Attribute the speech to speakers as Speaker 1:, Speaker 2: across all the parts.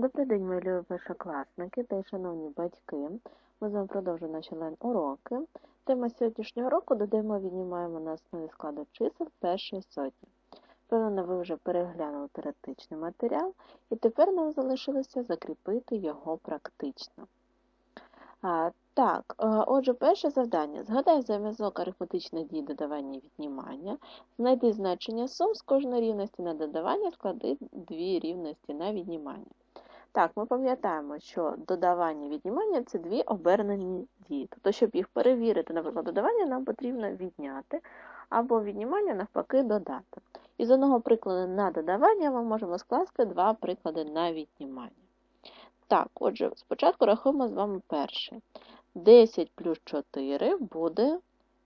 Speaker 1: Добрий день, мої першокласники та шановні батьки. Ми з вами продовжуємо наші лайн-уроки. Тема сьогоднішнього року додаємо, віднімаємо на основі складу чисел першої сотні. Певно, ви вже переглянули теоретичний матеріал, і тепер нам залишилося закріпити його практично. А, Так, отже, перше завдання. Згадай зв'язок арифметичних дій додавання і віднімання. Знайди значення сум з кожної рівності на додавання, склади дві рівності на віднімання. Так, ми пам'ятаємо, що додавання і віднімання це дві обернені дії. Тобто, щоб їх перевірити, наприклад, додавання, нам потрібно відняти, або віднімання, навпаки, додати. Із одного прикладу на додавання ми можемо скласти два приклади на віднімання. Так, отже, спочатку рахуємо з вами перше. 10 плюс 4 буде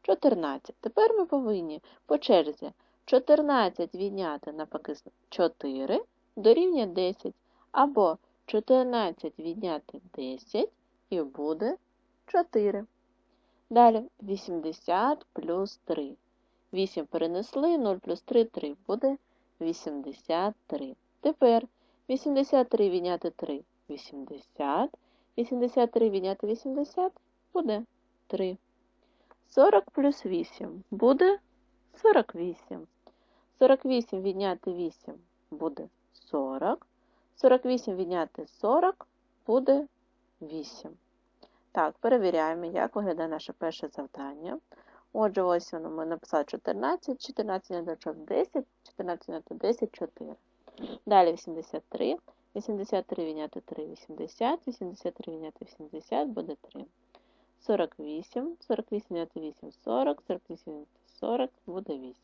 Speaker 1: 14. Тепер ми повинні по черзі 14 відняти навпаки 4 дорівнює 10. Або 14 відняти 10 і буде 4. Далі 80 плюс 3. 8 перенесли, 0 плюс 3 3 буде 83. Тепер 83 відняти 3 80. 83 відняти 80 буде 3. 40 плюс 8 буде 48. 48 відняти 8 буде 40. 48 відняти 40 буде 8. Так, перевіряємо, як виглядає наше перше завдання. Отже, ось воно ми написали 14, 14 відняти 10, 14 відняти 10, 4. Далі 83. 83 відняти 3 80, 83 відняти 80 буде 3. 48, 48 відняти 8 40, 48 відняти 40 буде 8.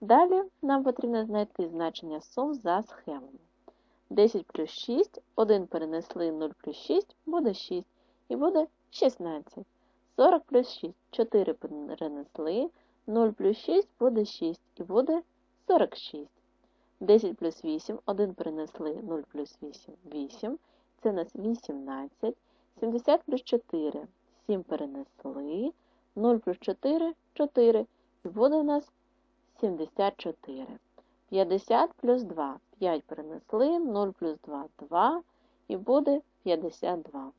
Speaker 1: Далі нам потрібно знайти значення сум за схемами. 10 плюс 6, 1 перенесли 0 плюс 6 буде 6 і буде 16. 40 плюс 6, 4 перенесли, 0 плюс 6 буде 6 і буде 46. 10 плюс 8, 1 перенесли 0 плюс 8 8. Це у нас 18. 70 плюс 4, 7 перенесли, 0 плюс 4 4. І буде у нас 74. 50 плюс 2. 5 перенесли, 0 плюс 2 2. І буде 52.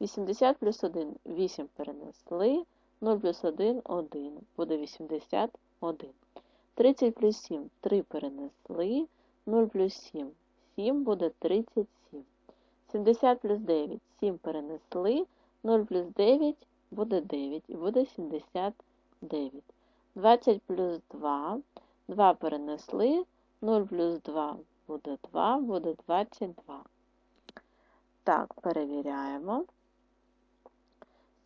Speaker 1: 80 плюс 1 8 перенесли, 0 плюс 1 1. Буде 81. 30 плюс 7 3 перенесли, 0 плюс 7 7 буде 37. 70 плюс 9 7 перенесли, 0 плюс 9 буде 9 і буде 79. 20 плюс 2 2 перенесли, 0 плюс 2 буде 2, буде 22. Так, перевіряємо.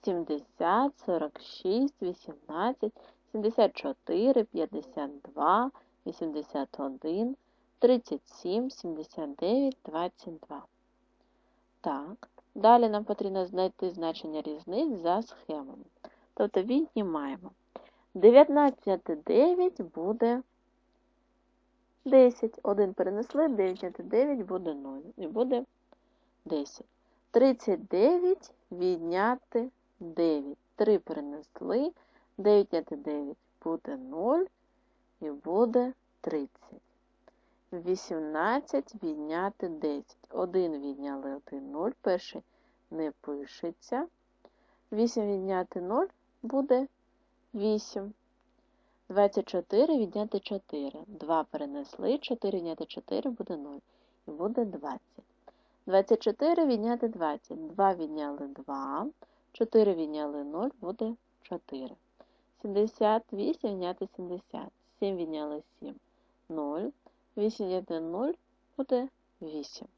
Speaker 1: 70, 46, 18, 74, 52, 81, 37, 79, 22. Так, далі нам потрібно знайти значення різниць за схемами. Тобто віднімаємо. 19 буде 10. 1 перенесли, 9 9 буде 0. І буде 10. 39 відняти 9. 3 перенесли, 9 відняти 9 буде 0 і буде 30. 18 відняти 10. 1 відняли 1 0. Перший не пишеться. 8 відняти 0 буде 8. 24 відняти 4. 2 перенесли, 4 відняти 4 буде 0. І буде 20. 24 відняти 20. 2 відняли 2. 4 відняли 0, буде 4. 78 відняти 70. 7 відняли 7. 0. 8 відняти 0 буде 8.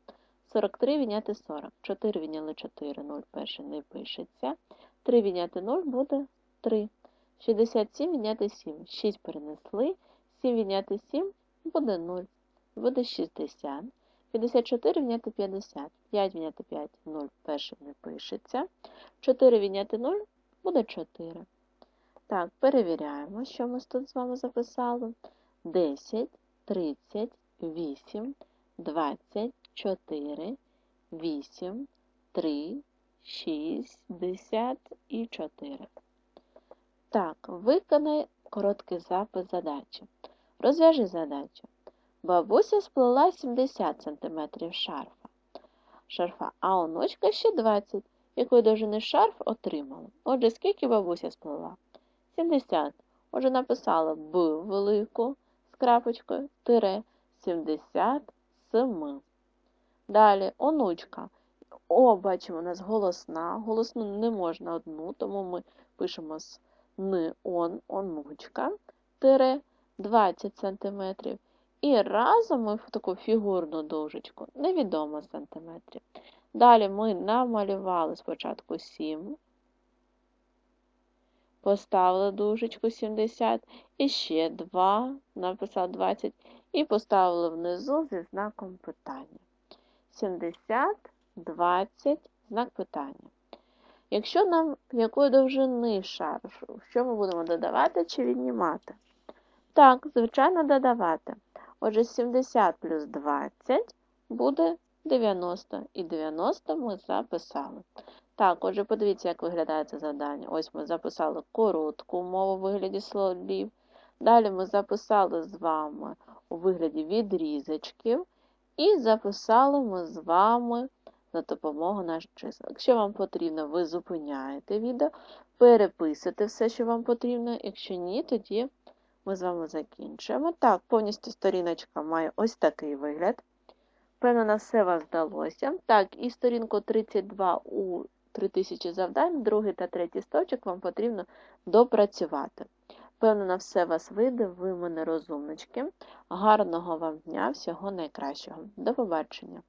Speaker 1: 43 відняти 40. 4 відняли 4, 0 перший не пишеться. 3 відняти 0 буде 3. 67 відняти 7. 6 перенесли. 7 відняти 7 буде 0. Буде 60. 54 відняти 50. 5 відняти 5, 0 перший не пишеться. 4 відняти 0 буде 4. Так, перевіряємо, що ми тут з вами записали. 10, 30, 8, 20, 4, 8, 3, 6, 10 і 4. Так, виконай короткий запис задачі. Розв'яжи задачу. Бабуся сплела 70 см шарфа. шарфа, а онучка ще 20. Якої довжини шарф отримала? Отже, скільки бабуся сплела? 70. Отже, написала Б велику з крапочкою тире 77. Далі онучка. О, бачимо, у нас голосна. Голосну не можна одну, тому ми пишемо з ни он, онучка, тире 20 см. І разом ми в таку фігурну дужечку, невідомо сантиметрів. Далі ми намалювали спочатку 7, поставили дужечку 70, і ще 2, написав 20, і поставили внизу зі знаком питання. 70, 20, знак питання. Якщо нам якої довжини шар, що ми будемо додавати чи віднімати? Так, звичайно, додавати. Отже, 70 плюс 20 буде 90. І 90 ми записали. Так, отже, подивіться, як виглядає це завдання. Ось ми записали коротку мову у вигляді слів. Далі ми записали з вами у вигляді відрізочків. І записали ми з вами за допомогою наших чисел. Якщо вам потрібно, ви зупиняєте відео, переписуєте все, що вам потрібно. Якщо ні, тоді ми з вами закінчуємо. Так, повністю сторіночка має ось такий вигляд. Певно, на все вас вдалося. Так, і сторінку 32 у 3000 завдань, другий та третій стовчик вам потрібно допрацювати. Певно, на все вас вийде, ви мене розумнички. Гарного вам дня, всього найкращого. До побачення!